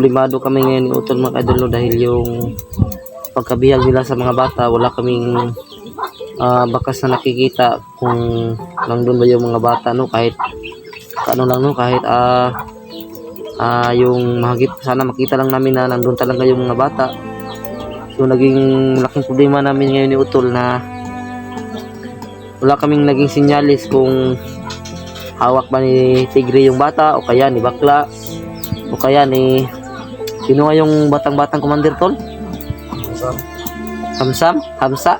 Problemado kami ngayon ni Utol mga kaidol no, dahil yung pagkabihag nila sa mga bata, wala kaming ah, bakas na nakikita kung nandun ba yung mga bata no kahit ano lang no kahit ah ah, yung mahagip sana makita lang namin na nandun talaga yung mga bata. So naging laking problema namin ngayon ni Utol na wala kaming naging sinyalis kung hawak ba ni Tigre yung bata o kaya ni Bakla o kaya ni sino nga yung batang-batang commander tol? Hamsam? Hamsa?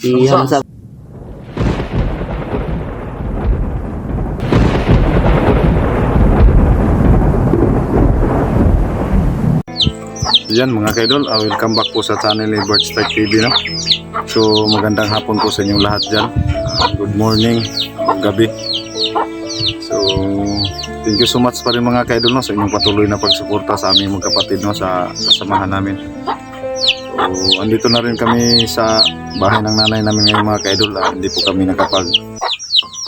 Si Hamsa. Yan mga kaidol, uh, welcome back po sa channel ni Bird Strike TV no. So magandang hapon po sa inyong lahat dyan. Uh, good morning, gabi. Thank you so much pa rin mga kaidol no sa inyong patuloy na pagsuporta sa aming magkapatid no sa kasamahan namin. So andito na rin kami sa bahay ng nanay namin ngayon mga kaidol. Uh, hindi po kami nakapag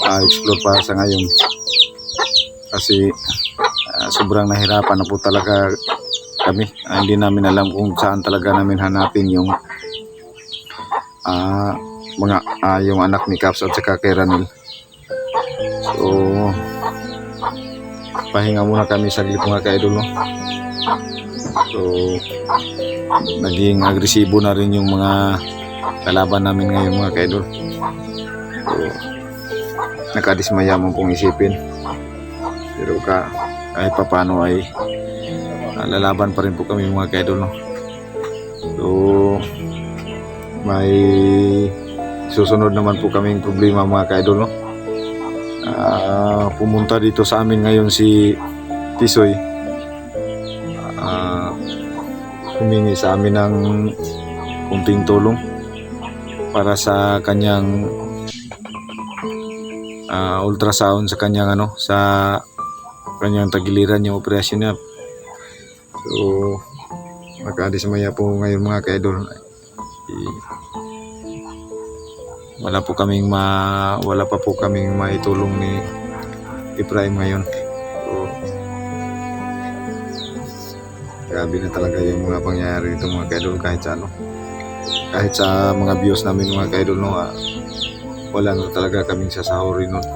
uh, explore pa sa ngayon. Kasi uh, sobrang nahirapan na po talaga kami. Ah, hindi namin alam kung saan talaga namin hanapin yung ah, mga ah, yung anak ni Caps at saka kay Ranil. So pahinga muna kami saglit mga kaidol no. So naging agresibo na rin yung mga kalaban namin ngayon mga kaidol. So nakadismaya mo pong isipin. Pero ka kahit papano ay Ah, lalaban pa rin po kami mga kaidol no. So may susunod naman po kaming problema mga kaidol no. Ah, pumunta dito sa amin ngayon si Tisoy. Ah, humingi sa amin ng kunting tulong para sa kanyang ah, ultrasound sa kanyang ano sa kanyang tagiliran yung operasyon niya So, magkadismaya po ngayon mga kaidol. Wala po kaming ma wala pa po kaming maitulong ni Ibrahim ngayon. So, grabe na talaga yung mga pangyayari dito mga kaidol kahit sa ano. Kahit sa mga views namin mga kaidol no, ah, wala na talaga kaming sasahurin nun.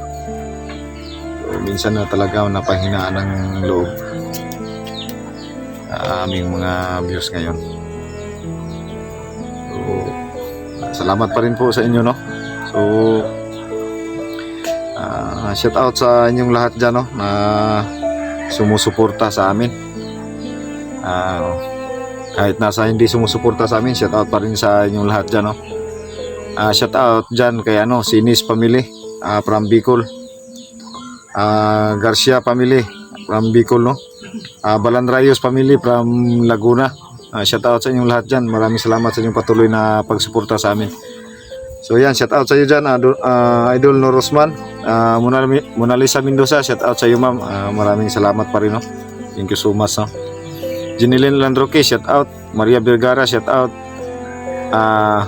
So, minsan na talaga napahinaan ng loob sa aming mga views ngayon. Salamat pa rin po sa inyo, no? So, ah, shout out sa inyong lahat dyan, no? Na sumusuporta sa amin. Ah, kahit nasa hindi sumusuporta sa amin, shout out pa rin sa inyong lahat dyan, no? Ah, shout out dyan kay ano, Sinis Family ah, from Bicol. Ah, Garcia Family from Bicol, no? Ah, Balandrayos family from Laguna. Ah, shout out sa inyong lahat dyan. Maraming salamat sa inyong patuloy na pagsuporta sa amin. So yan, shout out sa iyo dyan, Idol, ah, Idol Norosman. Uh, Mona, Mona Lisa Mendoza, shout out sa iyo ma'am. Ah, maraming salamat pa rin. No? Thank you so much. No? Jinilin Landroque, shout out. Maria Vergara, shout out. Ah,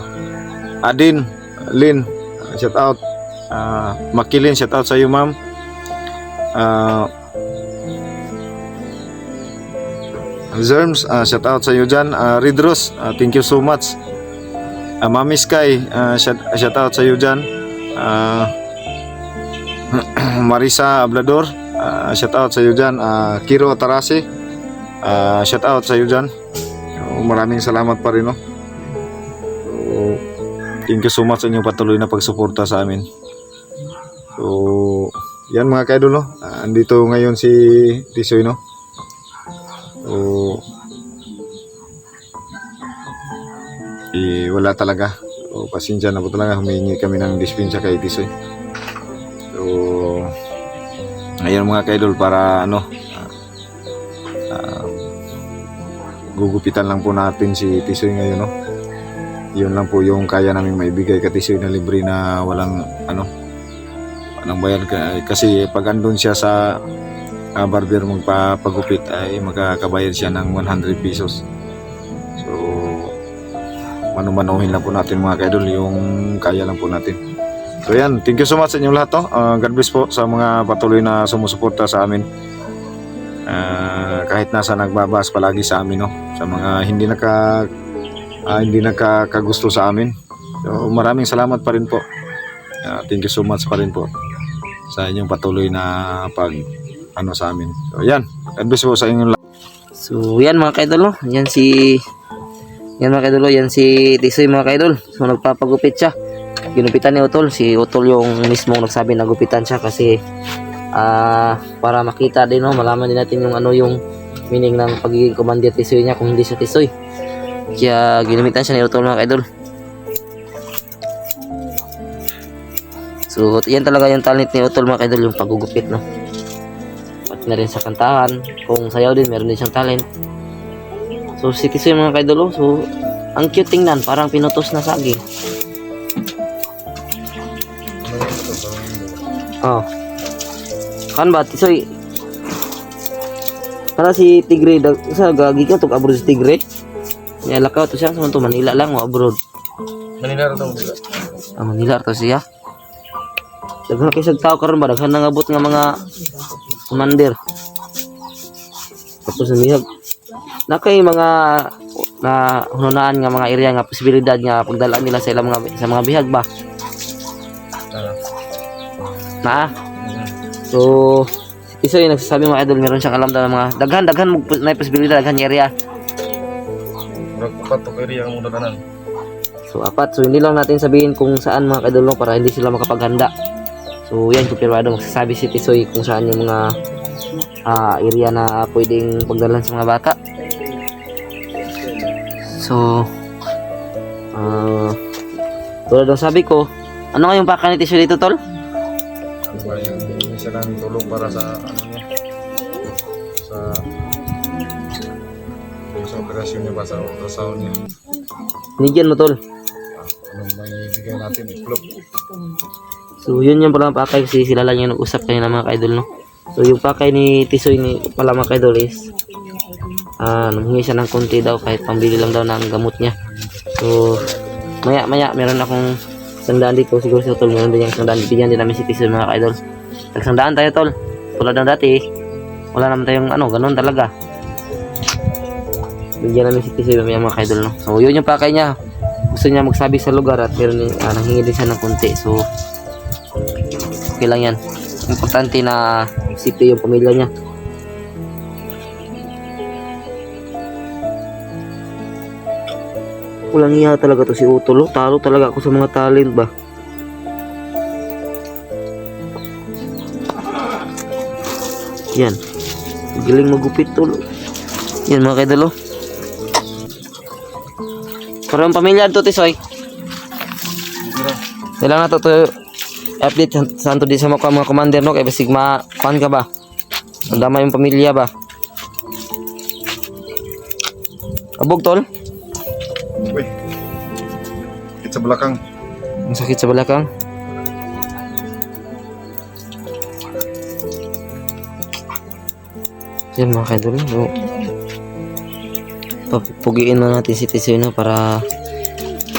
Adin, Lin, shout out. Ah, Makilin, shout out sa iyo ma'am. Ah, Zerms, uh, shout out sa iyo dyan. Uh, Ridros, uh, thank you so much. Uh, Mami Sky, uh, shout, shout out sa iyo dyan. Uh, Marisa Ablador, uh, shout out sa iyo dyan. Uh, Kiro Tarase, uh, shout out sa iyo dyan. Uh, maraming salamat pa rin. No? So, thank you so much sa inyong patuloy na pagsuporta sa amin. So, yan mga kaidol, no? Uh, andito ngayon si Tisoy, no? So, eh, wala talaga. So, pasensya na po talaga. Humingi kami ng dispensa kay Tisoy. So, ngayon mga kaidol para ano, ah, gugupitan lang po natin si Tisoy ngayon, no? Yun lang po yung kaya namin maibigay kay Tisoy na libre na walang ano, walang bayad ka. Kasi pag andun siya sa uh, barber magpapagupit ay magkakabayad siya ng 100 pesos. Manumanuhin lang po natin mga kaidol yung kaya lang po natin. So yan, thank you so much sa inyong lahat. To. Uh, God bless po sa mga patuloy na sumusuporta sa amin. Ah, kahit nasa nagbabas palagi sa amin no sa mga hindi naka ah, hindi nakakagusto sa amin. So maraming salamat pa rin po. Ah, thank you so much pa rin po sa inyong patuloy na pag ano sa amin. So yan, God bless po sa inyong lahat. So, yan mga kaidol, no? Yan si... Yan mga kaidol, yan si Tisoy mga kaidol. So, nagpapagupit siya. Ginupitan ni Utol. Si Utol yung mismong nagsabi na gupitan siya kasi ah para makita din, no? Malaman din natin yung ano yung meaning ng pagiging commander Tisoy niya kung hindi siya Tisoy. Kaya ginupitan siya ni Utol mga kaidol. So, yan talaga yung talent ni Utol mga kaidol, yung pagugupit, no? Pati na rin sa kantahan. Kung sayaw din, meron din siyang talent. So, si Tisoy mga kaidol, oh. so, ang cute tingnan, parang pinutos na saging. Oh. Kan ba, Tisoy? Para si Tigre, sa gagi ka, tug abroad si Tigre. Nialakaw to siya, sa to Manila lang, o abroad. Manila rin ito. Ah, Manila to siya. Daghan kay sag tao karon ba daghan nangabot nga mga commander. Tapos namihag. Na kay mga na hununaan nga mga area nga posibilidad nga pagdalaan nila sa ilang mga sa mga bihag ba. Na. So si Tisoy nagsasabi mga idol meron siyang alam daw mga daghan daghan mo na posibilidad daghan area. Murag pato kay ang muna tanan. So apat, so hindi lang natin sabihin kung saan mga no, para hindi sila makapaghanda. So yan, kumpirado magsasabi si Tisoy kung saan yung mga ah, area na pwedeng pagdalan sa mga bata. So, ah tulad ng sabi ko, ano nga yung ni Tisoy dito, Tol? Ano ba yung isa namin tulong para sa ano niya? Sa sa operasyon niya ba sa ultrasound niya? Binigyan mo, Tol. Anong may bigay natin? Iklop. So, yun yung pala pakay kasi sila lang yung nag-usap kanina mga kaidol, no? So, yung pakay ni Tisoy ni pala mga kaidol is ah nanghingi ng konti daw kahit pambili lang daw ng gamot niya. So, maya maya meron akong sandaan dito siguro sa tol meron din yung sandaan bigyan din namin si Tisoy mga kaidol. Nagsandaan tayo tol. Tulad ng dati, wala naman tayong ano, ganun talaga. Bigyan namin si Tisoy mamaya mga kaidol, no? So, yun yung pakay niya. Gusto niya magsabi sa lugar at meron ah, nanghingi din siya ng konti. So, okay lang yan importante na city yung pamilya niya walang iya talaga to si Utol oh. talo talaga ako sa mga talent ba? Yan. Galing magupit tol. Yan mga kaidol oh. parang pamilya to tisoy. Kailangan na to to update sa- anto di sa mga mga commander no? Kay basig ma kuan ka ba? Andama yung pamilya ba? Abog tol Sa belakang. ang sakit sa balakang yan mga kaidol no papugiin na natin si Tisoy no para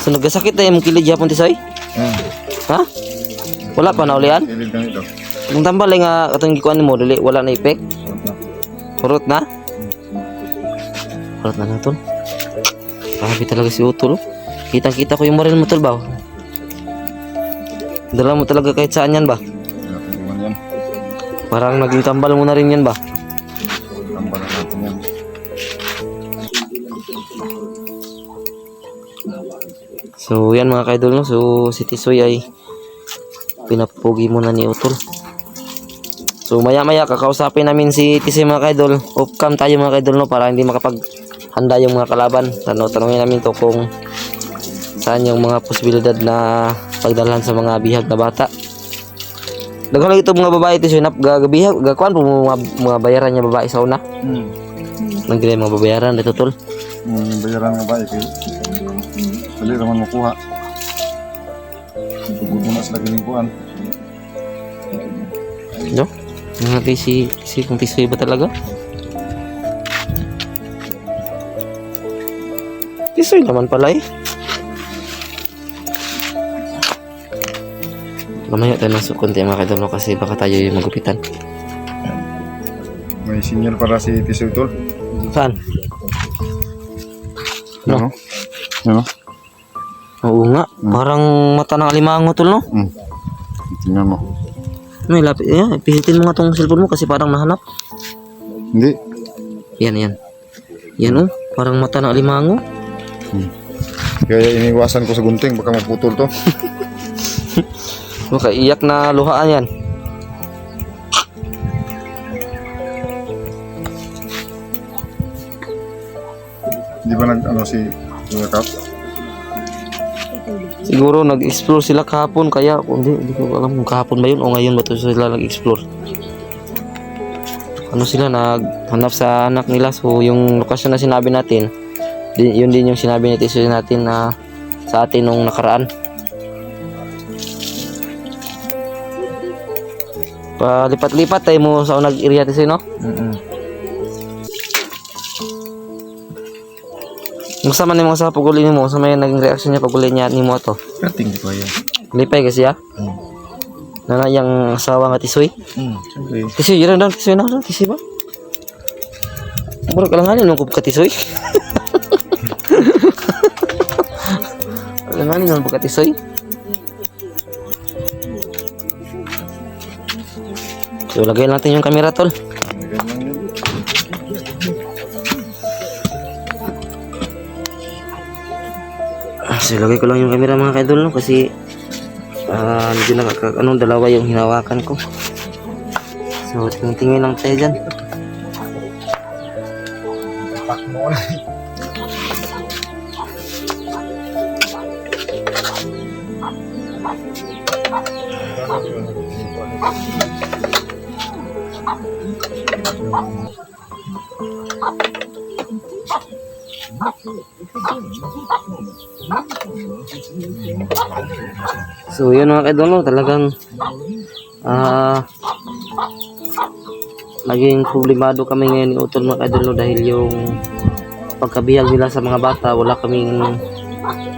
so nagkasakit na yung kilid yapon Tisoy Hmm. ha wala pa na ulian. Ang tambal nga katong gikuan mo dili wala na effect. Kurot na. Kurot na lang tol. Grabe talaga si Utol. Kita-kita ko yung maril mo tol ba. Dala mo talaga kahit saan yan ba. Parang naging tambal mo na rin yan ba. Tambalan natin yan. So yan mga kaidol no. So si Tisoy ay pinapugi muna ni Utol. So maya maya kakausapin namin si Tisoy mga kaidol. Off cam tayo mga kaidol no para hindi makapag handa yung mga kalaban. Tano, tanongin namin to kung saan yung mga posibilidad na pagdalhan sa mga bihag na bata. Daghan ito mga babae Tisoy nap gagabihag gakuan po mga, mga bayaran niya babae sa una. Hmm. Nang gila mga babayaran dito tol. Yung bayaran nga ba, eh, dali naman makuha. Tugod mo na sila ginikuan. No? Mga kay si, si kung Tisoy ba talaga? Tisoy naman pala eh. Mamaya tayo masuk konti mga kadolo kasi baka tayo yung magupitan. May sinyal para si Tisoy tol. Saan? Ano? Ano? Oo nga. Parang mata ng alimango tol no? Hmm. Tingnan mo. May lapit. Yeah, pihitin mo nga tong cellphone mo kasi parang nahanap. Hindi. Yan, yan. Yan oh. Parang mata ng alimango. Kaya iniwasan ko sa gunting baka maputol to. Baka iyak na luhaan yan. Di ba nag ano si Kuya Kap? Siguro nag-explore sila kahapon kaya hindi, hindi ko alam kung kahapon ba yun o ngayon ba to sila nag-explore. Ano sila naghanap sa anak nila so yung lokasyon na sinabi natin yun din yung sinabi Tisoy natin na sa atin nung nakaraan. Palipat-lipat tayo mo sa unag area Tisoy no? Mm Musta man yung mga sa paguli mo, sa may naging reaction niya paguli niya ni mo to. Kating di ko yan. Lipay kasi ya. Hmm. Nana yung asawa nga Tisoy. Hmm. Siyempre. Tisoy, yun daw, tisoy na daw, tisoy ba? Mura kalanganin nung ka tisoy. kalanganin nung ka tisoy. So, lagay natin yung camera, tol. Ah, So, lagay ko lang yung camera mga kaidol, no? Kasi, ah, medyo nakaka, ano, dalawa yung hinawakan ko. So, tingin-tingin lang tayo dyan. Pak mo So yun mga kaidolo, talagang ah naging problemado kami ngayon ni Utol mga kaidolo dahil yung pagkabihag nila sa mga bata, wala kaming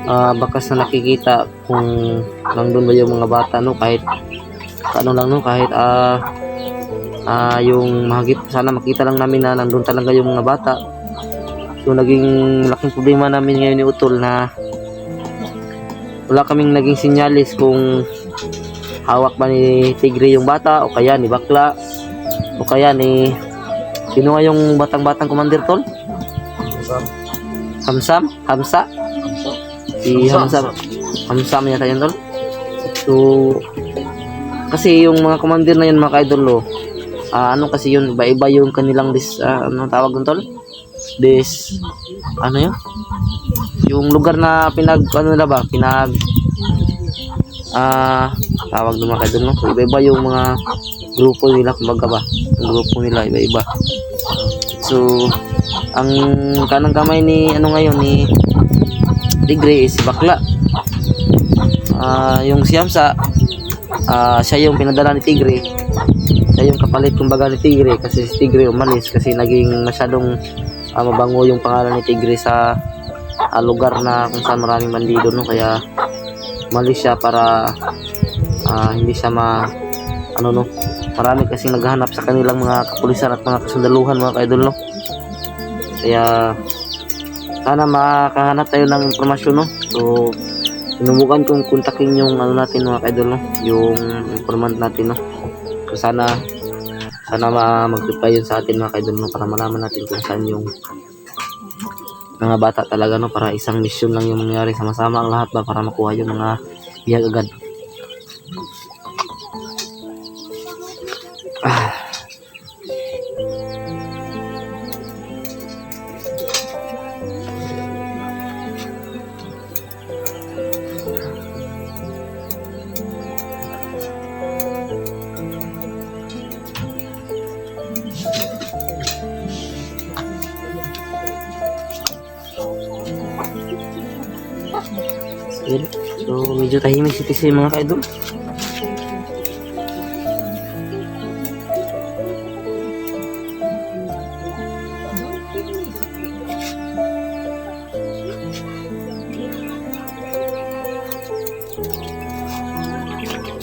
ah, bakas na nakikita kung nandun ba yung mga bata no kahit ano lang no kahit ah ah, yung mahagip sana makita lang namin na nandun talaga yung mga bata so naging laking problema namin ngayon ni Utol na wala kaming naging sinyalis kung hawak ba ni Tigre yung bata o kaya ni Bakla o kaya ni sino nga yung batang-batang commander tol? Hamsam? Hamsa? Si Hamsam. Hamsam yata yun tol. So kasi yung mga commander na yun mga ka-idol oh, ah, ano kasi yun iba-iba yung kanilang dis ah, ano tawag doon tol? Dis ano yun? yung lugar na pinag ano nila ba pinag ah tawag naman kayo doon no? Iba-iba yung mga grupo nila kumbaga ba? Yung grupo nila iba-iba. So ang kanang kamay ni ano ngayon ni Tigre is Bakla. Ah yung siyamsa ah siya yung pinadala ni Tigre. Siya yung kapalit kumbaga ni Tigre kasi si Tigre umalis kasi naging masyadong ah, mabango yung pangalan ni Tigre sa ah, lugar na kung saan maraming bandido no? Kaya umalis siya para ah, hindi siya ma ano no? Marami kasi naghahanap sa kanilang mga kapulisan at mga kasundaluhan mga kaidol no? Kaya sana makahanap tayo ng impormasyon no? So sinubukan kong kontakin yung ano natin mga kaidol no? Yung informant natin no? So sana sana ma mag-reply yun sa atin mga kaidol no para malaman natin kung saan yung mga bata talaga no para isang mission lang yung mangyari. Sama-sama ang lahat ba para makuha yung mga biyag agad So, medyo tahimik si Tisay mga ka-idol.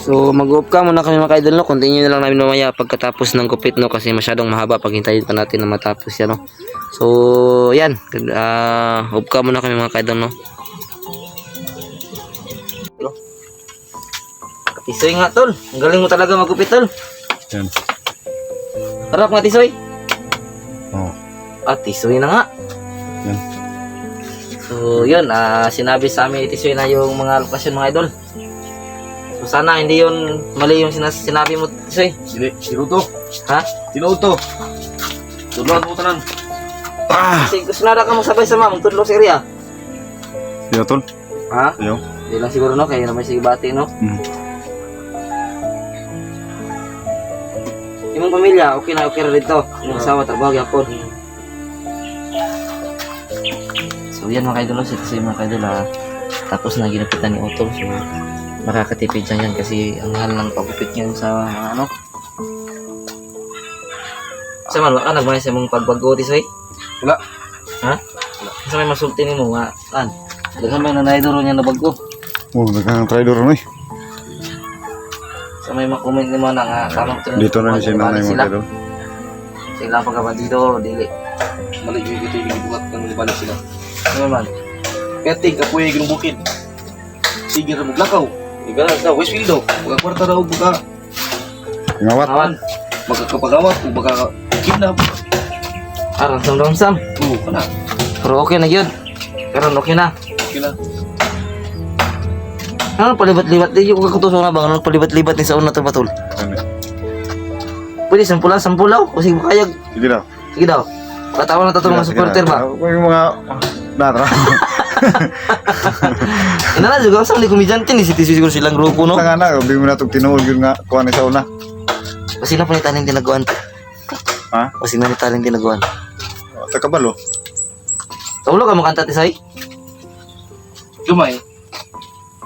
So mag-off ka muna kami mga idol no. Continue na lang namin mamaya pagkatapos ng gupit no kasi masyadong mahaba pag hintayin pa natin na matapos yan no. So yan, ah off ka muna kami mga idol no. Tisoy nga tol, ang galing mo talaga magupit tol. Yan. Harap nga tisoy. Oh. Ah, tisoy na nga. Yan. So, yun, ah, sinabi sa amin ni Tisoy na yung mga lokasyon mga idol. So, sana hindi yun mali yung sinas sinabi mo, Tisoy. Dili, tinuto. Ha? Tinuto. Tudloan mo tanan. Ah! Kasi gusto na ka mo sabay sa mamang tudlo sa area. Yo tol. Ha? Yo. Hindi lang siguro, no? Kaya naman sige bati, no? Mm. Imong pamilya, okay na, okay na dito. Imong asawa, trabaho, yapon. So, yan mga kaidol, si Tisoy mga kaidol, ah. Tapos na ginapitan ni Otto. So, makakatipid siya yan kasi ang mahal ng pagupit niyan sa mga ano. Sa man, wala ka nagmahal sa mong pagbago, Tisoy? Wala. Ha? Sa may masulti ni mo, nga, kan? Daghan may nanaydoro niya na bago. Oh, nagkang traidor no eh. May makomment ni mo na nga, tamang ito Dito na ni si nanay mo sila. kayo. Sila ang pagkabandido, dili. Mali yung ito yung ginubuhat ng libalik sila. Ano man? Peting kapuya yung ginubukid. Sige ra maglakaw. Iga na sa Westfield daw. Mga kwarta daw buka. Ngawat. Awan. Magkakapagawat o baka kidnap. Ah, ransam-ransam. Oo, kana. Pero okay na yun. Pero okay na. Okay na. Ano palibat-libat? Di yung kakutuso na ba? Ano palibat-libat ni sa una to batul? Ano? Pwede sampula, sampulaw. O sige, makayag. Sige daw. Sige daw. Katawan na to mga supporter ba? Yung mga datra. Ina na juga sa komediante ni si Tisu siguro silang grupo no. Nga na, ubi mo na itong tinuod yun nga kuha ni sa una. Kasi na panitan yung tinaguan. Ha? Kasi na panitan yung tinaguan. Takabalo. Kaulo ka mo kanta tisay? Lumay.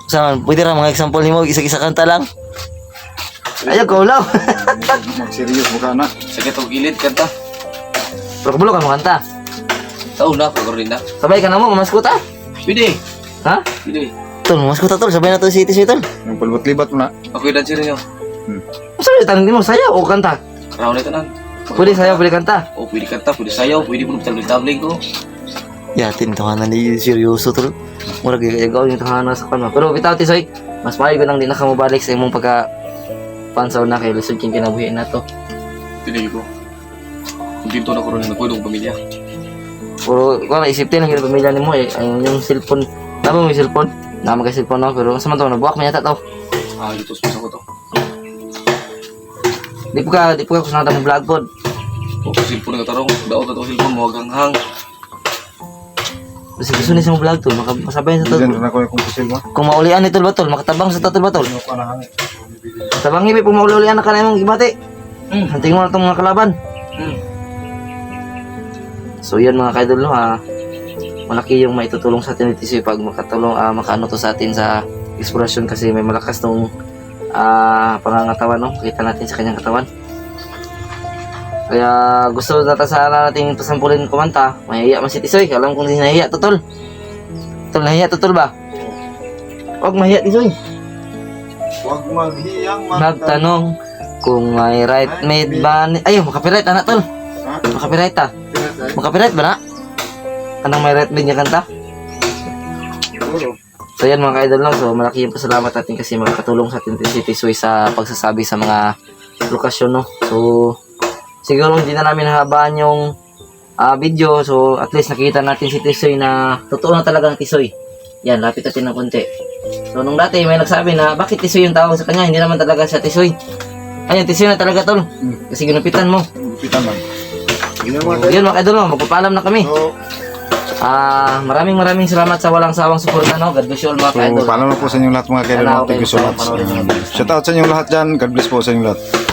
Saan? Pwede ra mga example ni mo, isa-isa kanta lang. Ayaw, kaulaw. Mag-serious mo ka na. Sa gatong gilid kanta. Pero kabulo ka mo kanta. Tao na, pagkaroon na. Sabay ka na mo, mamaskuta. Pwede. Ha? Pwede. Tol, mamaskuta tol. Sabay na to si Tisu tol. Yung palibot-libat mo na. Ako yung dancer niyo. Sabi, tanong mo, sayaw o kanta? Raw na tanan. Pwede sayaw, pwede kanta. O pwede kanta, pwede sayaw, pwede mo tabling ko. Yatin, tahanan ni seryoso tol. Murag gagaw yung tahanan sa kanma. Pero bitaw Tisoy, mas maayo lang din na ka mabalik sa imong pagka pansaw na kay lisod king kinabuhi na to. Pwede ko. Kung dito na ko rin nagpwedong pamilya. Pero kung naisip din ang pamilya ni mo eh, ay yung cellphone. Tama mo yung cellphone? Nama ka cellphone no, pero sa man to, nabuwak man yata to. Ah, dito sa ko to. Di po ka, di po ka kusang mo vlog pod. O kung silpon na tarong, daot na itong silpon mo, hang. Kasi gusto ni sa mo vlog to, maka- masabay sa to. Diyan rin ako yung kumpusil mo. Kung maulian ni tol ba tol, makatabang sa tol ba tol? Ano na? Tabang ibi, kung maulian na ka na imong gibati. Hmm. Hanting mo na itong mga kalaban. Hmm. So yan mga kaidol no ha. Malaki yung maitutulong sa atin ni Tisoy pag makatulong ah, makaano to sa atin sa explorasyon kasi may malakas tong ah, pangangatawan no. Kita natin sa kanyang katawan. Kaya gusto natin sana natin pasampulin kumanta. Mahihiya man si Tisoy. Alam kong hindi nahihiya to tol. Tol nahihiya to tol ba? Huwag mahihiya Tisoy. Huwag maghiyang Nagtanong kung may right made ba ni... Ayun, makapiright anak tol. Ha? Makapiright ta. Makapiright ba na? Anong may right made niya kanta? So yan mga ka-idol no? So malaki yung pasalamat natin kasi makakatulong sa atin si Tisoy sa pagsasabi sa mga lokasyon no. So siguro hindi na namin nahabaan yung ah, video. So at least nakita natin si Tisoy na totoo na talagang Tisoy. Yan, lapit natin ng konti. So nung dati may nagsabi na bakit Tisoy yung tawag sa kanya, hindi naman talaga siya Tisoy. Ayun, Tisoy na talaga tol. Kasi ginupitan mo. Gupitan lang. Ginawa mo So, yun mga ka-idol no, magpapaalam na kami. Ah, maraming maraming salamat sa walang sawang suporta no. God bless you all mga so ka-idol. paalam na po sa inyong lahat mga. Salamat Thank you so much. Shout out sa inyong lahat dyan. God bless po sa inyong lahat.